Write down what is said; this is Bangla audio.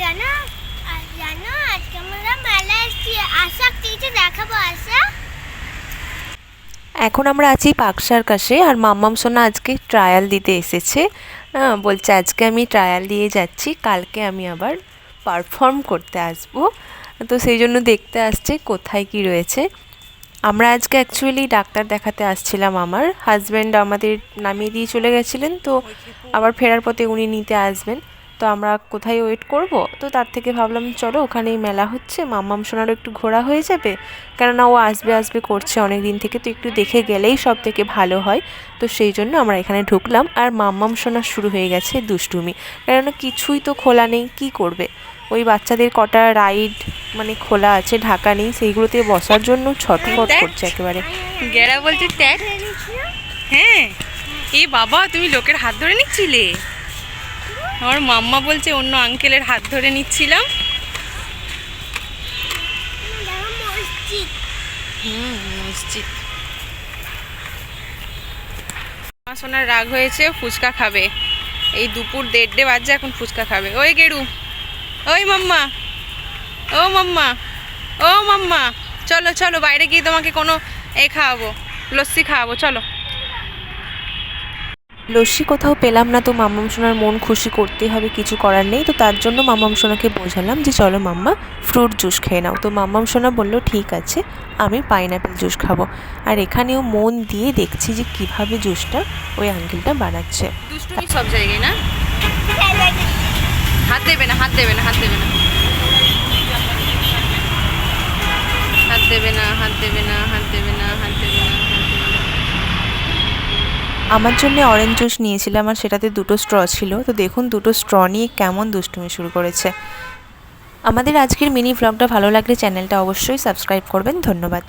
জানো? জানো আজকে আমরা মেলা এসেছি। আশা কিছু দেখাবো আশা? এখন আমরা আছি পাক কাছে আর মাম্মাম সোনা আজকে ট্রায়াল দিতে এসেছে। হ্যাঁ, বলছে আজকে আমি ট্রায়াল দিয়ে যাচ্ছি কালকে আমি আবার পারফর্ম করতে আসব। তো সেই জন্য দেখতে আসছে কোথায় কি রয়েছে। আমরা আজকে অ্যাকচুয়ালি ডাক্তার দেখাতে আসছিলাম আমার। হাজব্যান্ড আমাদের নামিয়ে দিয়ে চলে গেছিলেন তো আবার ফেরার পথে উনি নিতে আসবেন। তো আমরা কোথায় ওয়েট করব? তো তার থেকে ভাবলাম চলো ওখানেই মেলা হচ্ছে। মাম্মাম সোনারও একটু ঘোরা হয়ে যাবে। কেননা ও আসবে আসবে করছে অনেক দিন থেকে তো একটু দেখে গেলেই সব থেকে ভালো হয়। তো সেই জন্য আমরা এখানে ঢুকলাম। আর মাম্মাম সোনা শুরু হয়ে গেছে দুষ্টুমি। কেননা কিছুই তো খোলা নেই কি করবে? ওই বাচ্চাদের কটা রাইড মানে খোলা আছে ঢাকা নেই সেইগুলোতে বসার জন্য ছটফট করছে একেবারে। গেরা বলছে ট্যাগ হ্যাঁ। এই বাবা তুমি লোকের হাত ধরে নিচ্ছিলে? আমার মাম্মা বলছে অন্য আঙ্কেলের হাত ধরে নিচ্ছিলাম। হুম সোনার রাগ হয়েছে, ফুচকা খাবে। এই দুপুর দেড়টে বাজে এখন ফুচকা খাবে। ওই গেরু, ওই মাম্মা, ও মাম্মা ও মাম্মা। চলো চলো, বাইরে গিয়ে তোমাকে কোনো এ খাওয়াবো, লস্যি খাওয়াবো, চলো। লস্যি কোথাও পেলাম না তো মাম্মাম সোনার মন খুশি করতেই হবে, কিছু করার নেই। তো তার জন্য মাম্মাম সোনাকে বোঝালাম যে চলো মাম্মা, ফ্রুট জুস খেয়ে নাও। তো মাম্মাম সোনা বলল, ঠিক আছে, আমি পাইনাপেল জুস খাব। আর এখানেও মন দিয়ে দেখছি যে কীভাবে জুসটা ওই আঙ্কেলটা বানাচ্ছে। সব জায়গায় না, হাত দেবে না, হাত দেবে না। হাত দেবে না, হাত দেবে না, হাত দেবে না, হাত দেবে না, হাত দেবে না। আমার জন্য অরেঞ্জ জুস নিয়েছিলাম আর সেটাতে দুটো স্ট্র ছিল। তো দেখুন, দুটো স্ট্র নিয়ে কেমন দুষ্টুমি শুরু করেছে। আমাদের আজকের মিনি ভ্লগটা ভালো লাগলে চ্যানেলটা অবশ্যই সাবস্ক্রাইব করবেন। ধন্যবাদ।